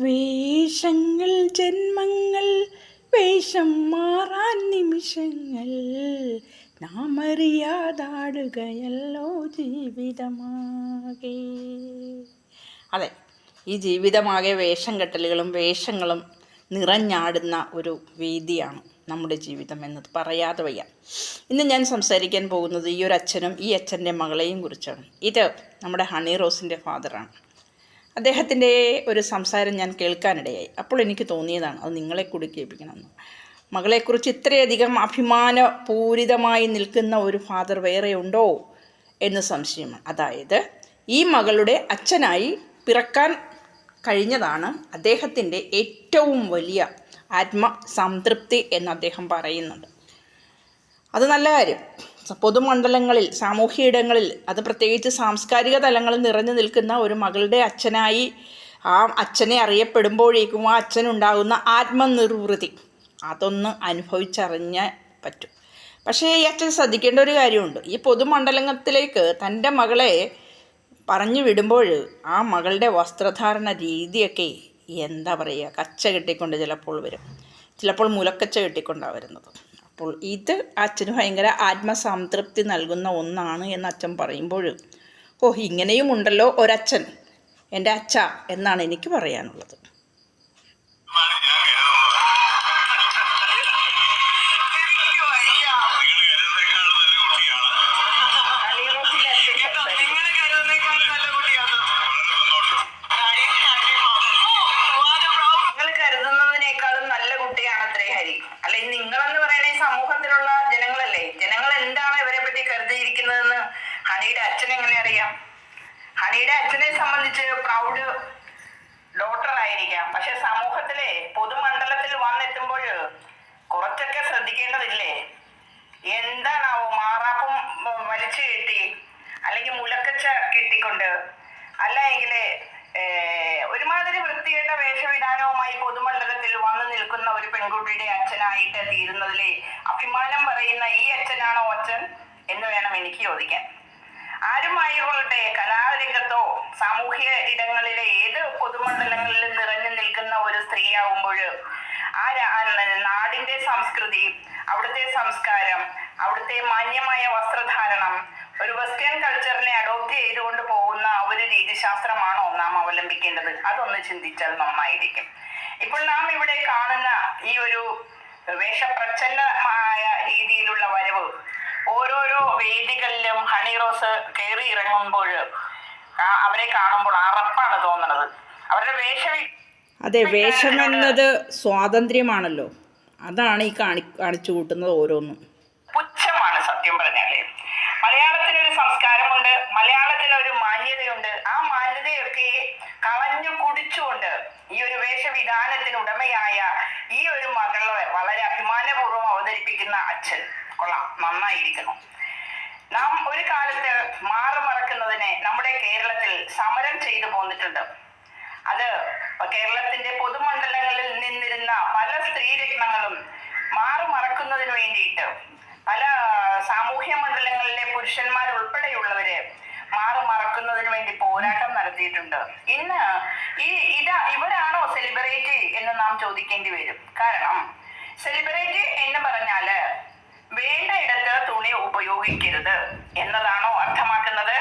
വേഷങ്ങൾ ജന്മങ്ങൾ വേഷം മാറാൻ നിമിഷങ്ങൾ. നാം അറിയാതാടുകയല്ലോ ജീവിതമാകെ. അതെ ഈ ജീവിതമാകെ വേഷം കെട്ടലുകളും വേഷങ്ങളും നിറഞ്ഞാടുന്ന ഒരു വേദിയാണ് നമ്മുടെ ജീവിതം എന്നത്. പറയാതെ വയ്യ. ഇന്ന് ഞാൻ സംസാരിക്കാൻ പോകുന്നത് ഈ ഒരു അച്ഛനും ഈ അച്ഛന്റെ മകളെയും കുറിച്ചാണ്. ഇത് നമ്മുടെ ഹണി റോസിന്റെ ഫാദറാണ്. അദ്ദേഹത്തിന്റെ ഒരു സംസാരം ഞാൻ കേൾക്കാനിടയായി. അപ്പോൾ എനിക്ക് തോന്നിയതാണ് അത് നിങ്ങളെ കൂടി കേൾപ്പിക്കണമെന്ന്. മകളെക്കുറിച്ച് ഇത്രയധികം അഭിമാനപൂരിതമായി നിൽക്കുന്ന ഒരു ഫാദർ വേറെ ഉണ്ടോ എന്ന് സംശയമാണ് അതായത് ഈ മകളുടെ അച്ഛനായി പിറക്കാൻ കഴിഞ്ഞതാണ് അദ്ദേഹത്തിന്റെ ഏറ്റവും വലിയ ആത്മസംതൃപ്തി എന്ന് അദ്ദേഹം പറയുന്നുണ്ട്. അത് നല്ല കാര്യം. പൊതുമണ്ഡലങ്ങളിൽ സാമൂഹ്യ ഇടങ്ങളിൽ അത് പ്രത്യേകിച്ച് സാംസ്കാരിക തലങ്ങളിൽ നിറഞ്ഞു നിൽക്കുന്ന ഒരു മകളുടെ അച്ഛനായി ആ അച്ഛനെ അറിയപ്പെടുമ്പോഴേക്കും ആ അച്ഛനുണ്ടാകുന്ന ആത്മനിർവൃതി അതൊന്ന് അനുഭവിച്ചറിഞ്ഞ പറ്റും. പക്ഷേ ഈ അച്ഛൻ ശ്രദ്ധിക്കേണ്ട ഒരു കാര്യമുണ്ട്. ഈ പൊതുമണ്ഡലത്തിലേക്ക് തന്റെ മകളെ പറഞ്ഞു വിടുമ്പോൾ ആ മകളുടെ വസ്ത്രധാരണ രീതിയൊക്കെ എന്താ പറയുക കച്ച കെട്ടിക്കൊണ്ട് ചിലപ്പോൾ വരും. ചിലപ്പോൾ മുലക്കച്ച കെട്ടിക്കൊണ്ടാണ് വരുന്നത്. അപ്പോൾ ഇത് അച്ഛന് ഭയങ്കര ആത്മസംതൃപ്തി നൽകുന്ന ഒന്നാണ് എന്ന് അച്ഛൻ പറയുമ്പോൾ ഓ ഇങ്ങനെയും ഉണ്ടല്ലോ ഒരച്ഛൻ എന്റെ അച്ഛ എന്നാണ് എനിക്ക് പറയാനുള്ളത്. സമൂഹത്തിലുള്ള ജനങ്ങളല്ലേ? ജനങ്ങൾ എന്താണ് ഇവരെ പറ്റി കരുതിയിരിക്കുന്നതെന്ന് ഹണിയുടെ അച്ഛൻ എങ്ങനെ അറിയാം? ഹണിയുടെ അച്ഛനെ സംബന്ധിച്ച് പ്രൗഡ് ഡോക്ടർ ആയിരിക്കാം. പക്ഷെ സമൂഹത്തിലെ പൊതുമണ്ഡലത്തിൽ വന്നെത്തുമ്പോൾ കുറച്ചൊക്കെ ശ്രദ്ധിക്കേണ്ടതില്ലേ? എന്താണാവോ മാറാപ്പും വലിച്ചു കെട്ടി അല്ലെങ്കിൽ മുലക്കച്ച കെട്ടിക്കൊണ്ട് അല്ലെങ്കിൽ ഒരുമാതിരി വൃത്തികെട്ട വേഷവിധാനവുമായി പൊതുമണ്ഡലത്തിൽ നിൽക്കുന്ന ഒരു പെൺകുട്ടിയുടെ അച്ഛനായിട്ട് തീരുന്നതിലെ അഭിമാനം പറയുന്ന ഈ അച്ഛനാണോ അച്ഛൻ എന്ന് വേണം എനിക്ക് ചോദിക്കാൻ. ആരുമായിക്കൊള്ളട്ടെ? കലാരംഗത്തോ സാമൂഹ്യ ഇടങ്ങളിലെ ഏത് പൊതുമണ്ഡലങ്ങളിലും നിറഞ്ഞു നിൽക്കുന്ന ഒരു സ്ത്രീയാവുമ്പോൾ ആ രാ- ആ നാടിന്റെ സംസ്കൃതി അവിടുത്തെ സംസ്കാരം അവിടുത്തെ മാന്യമായ വസ്ത്രധാരണം ഒരു വെസ്റ്റേൺ കൾച്ചറിനെ അഡോപ്റ്റ് ചെയ്തുകൊണ്ട് പോകുന്ന ഒരു രീതിശാസ്ത്രമാണോ നാം അവലംബിക്കേണ്ടത്. അതൊന്ന് ചിന്തിച്ചാൽ നന്നായിരിക്കും. ഇപ്പോൾ നാം ഇവിടെ കാണുന്ന ഈ ഒരു വേഷപ്രച്ഛന്നമായ രീതിയിലുള്ള വരവ് ഓരോരോ വേദികളിലും ഹണി റോസ് കയറി ഇറങ്ങുമ്പോൾ അവരെ കാണുമ്പോൾ അറപ്പാണ് തോന്നുന്നത്. അവരുടെ വേഷം അതെ വേഷം എന്നത് സ്വാതന്ത്ര്യമാണല്ലോ. അതാണ് ഈ കാണി കാണിച്ചു കൂട്ടുന്നത് ഓരോന്നും. പുച്ഛമാണ് സത്യം പറഞ്ഞാൽ. മലയാളത്തിനൊരു സംസ്കാരമുണ്ട് മലയാളത്തിനൊരു മാന്യതയുണ്ട്. ആ മാന്യതയൊക്കെ കളഞ്ഞു കുടിച്ചുകൊണ്ട് ഈ ഒരു വേഷവിധാനത്തിന് ഉടമയായ ഈ ഒരു മകളെ വളരെ അഭിമാനപൂർവം അവതരിപ്പിക്കുന്ന അച്ഛൻ. കൊള്ളാം നന്നായിരിക്കുന്നു. നാം ഒരു കാലത്ത് മാറുമറക്കുന്നതിനെ നമ്മുടെ കേരളത്തിൽ സമരം ചെയ്തു പോന്നിട്ടുണ്ട്. അത് കേരളത്തിന്റെ പൊതുമണ്ഡലങ്ങളിൽ നിന്നിരുന്ന പല സ്ത്രീരത്നങ്ങളും മാറുമറക്കുന്നതിന് വേണ്ടിയിട്ട് പല സാമൂഹ്യ മണ്ഡലങ്ങളിലെ പുരുഷന്മാർ ഉൾപ്പെടെയുള്ളവര് മാറി മറക്കുന്നതിന് വേണ്ടി പോരാട്ടം നടത്തിയിട്ടുണ്ട്. ഇന്ന് ഈ ഇതാ ഇവരാണോ സെലിബ്രേറ്റ് എന്ന് നാം ചോദിക്കേണ്ടി വരും. കാരണം സെലിബ്രേറ്റ് എന്ന് പറഞ്ഞാൽ വേണ്ട ഇടത്ത് തുണി ഉപയോഗിക്കരുത് എന്നതാണോ അർത്ഥമാക്കുന്നത്?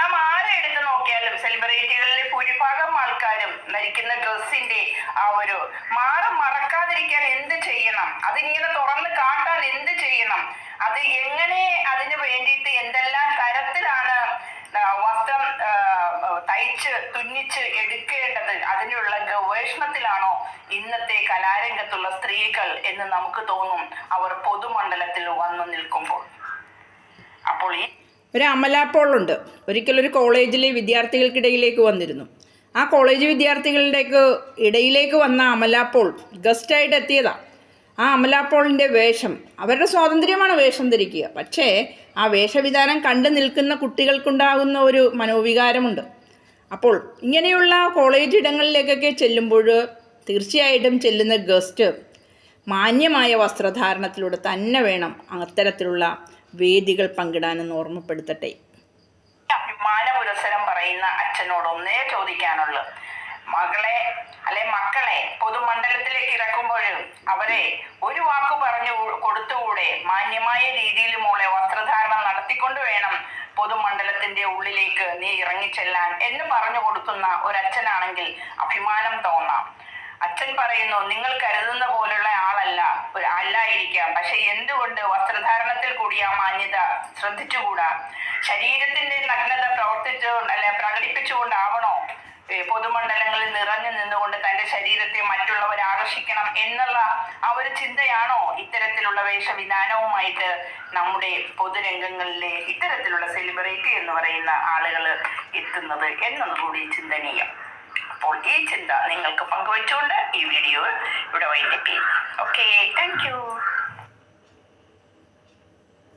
നാം ആരെ എടുത്ത് നോക്കിയാലും സെലിബ്രിറ്റികളിലെ ഭൂരിഭാഗം ആൾക്കാരും ധരിക്കുന്ന ഡ്രസ്സിന്റെ ആ ഒരു മാറി മറക്കാതിരിക്കാൻ എന്ത് ചെയ്യണം? അതിങ്ങനെ തുന്നിച്ച് എടുക്കേണ്ടത് അതിനുള്ള ഗവേഷണത്തിലാണോ ഇന്നത്തെ കലാരംഗത്തുള്ള സ്ത്രീകൾ എന്ന് നമുക്ക് തോന്നും അവർ പൊതുമണ്ഡലത്തിൽ വന്നു നിൽക്കുമ്പോൾ. അപ്പോൾ ഈ ഒരു അമലാപ്പോളുണ്ട് ഒരിക്കലൊരു കോളേജിലെ വിദ്യാർത്ഥികൾക്കിടയിലേക്ക് വന്നിരുന്നു. ആ കോളേജ് വിദ്യാർത്ഥികളുടെ ഇടയിലേക്ക് വന്ന അമലാപ്പോൾ ഗസ്റ്റായിട്ട് എത്തിയതാണ് ആ അമലാപ്പോളിന്റെ വേഷം അവരുടെ സ്വാതന്ത്ര്യമാണ് വേഷം ധരിക്കുക. പക്ഷേ ആ വേഷവിധാനം കണ്ടു നിൽക്കുന്ന കുട്ടികൾക്കുണ്ടാകുന്ന ഒരു മനോവികാരമുണ്ട്. അപ്പോൾ ഇങ്ങനെയുള്ള കോളേജ് ഇടങ്ങളിലേക്കൊക്കെ ചെല്ലുമ്പോൾ തീർച്ചയായിട്ടും ചെല്ലുന്ന ഗസ്റ്റ് മാന്യമായ വസ്ത്രധാരണത്തിലൂടെ തന്നെ വേണം അത്തരത്തിലുള്ള വേദികൾ പങ്കിടാനെന്ന് ഓർമ്മപ്പെടുത്തട്ടെ. അഭിമാന പുരസരം പറയുന്ന അച്ഛനോട് ഒന്നേ ചോദിക്കാനുള്ളൂ. മകളെ അല്ലെ മക്കളെ പൊതുമണ്ഡലത്തിലേക്ക് ഇറക്കുമ്പോൾ അവരെ ഒരു വാക്ക് പറഞ്ഞു കൊടുത്തുകൂടെ? മാന്യമായ രീതിയിൽ മോളെ വസ്ത്രധാരണം വേണം പൊതുമണ്ഡലത്തിന്റെ ഉള്ളിലേക്ക് നീ ഇറങ്ങിച്ചെല്ലാൻ എന്ന് പറഞ്ഞു കൊടുക്കുന്ന ഒരച്ഛനാണെങ്കിൽ അഭിമാനം തോന്നാം. അച്ഛൻ പറയുന്നു നിങ്ങൾ കരുതുന്ന പോലുള്ള ആളല്ല അല്ലായിരിക്കാം. പക്ഷെ എന്തുകൊണ്ട് വസ്ത്രധാരണത്തിൽ കൂടി ആ മാന്യത ശ്രദ്ധിച്ചുകൂടാ? ശരീരത്തിന്റെ നഗ്നത പ്രവർത്തിച്ചുകൊണ്ട് അല്ലെ പ്രകടിപ്പിച്ചുകൊണ്ടാവണോ? പൊതുമണ്ഡലങ്ങളിൽ നിറഞ്ഞു നിന്നുകൊണ്ട് തന്റെ ശരീരത്തെ മറ്റുള്ളവർ ആകർഷിക്കണം എന്നുള്ള ആ ഒരു ചിന്തയാണോ ഇത്തരത്തിലുള്ള വേഷവിധാനവുമായിട്ട് നമ്മുടെ പൊതുരംഗങ്ങളിലെ ഇത്തരത്തിലുള്ള സെലിബ്രിറ്റി എന്ന് പറയുന്ന ആളുകൾ എത്തുന്നത് എന്നതുകൂടി ചിന്തനീയം. അപ്പോൾ ഈ ചിന്ത നിങ്ങൾക്ക് പങ്കുവെച്ചുകൊണ്ട് ഈ വീഡിയോ ഇവിടെ വൈകിട്ട് ഓക്കെ താങ്ക് യു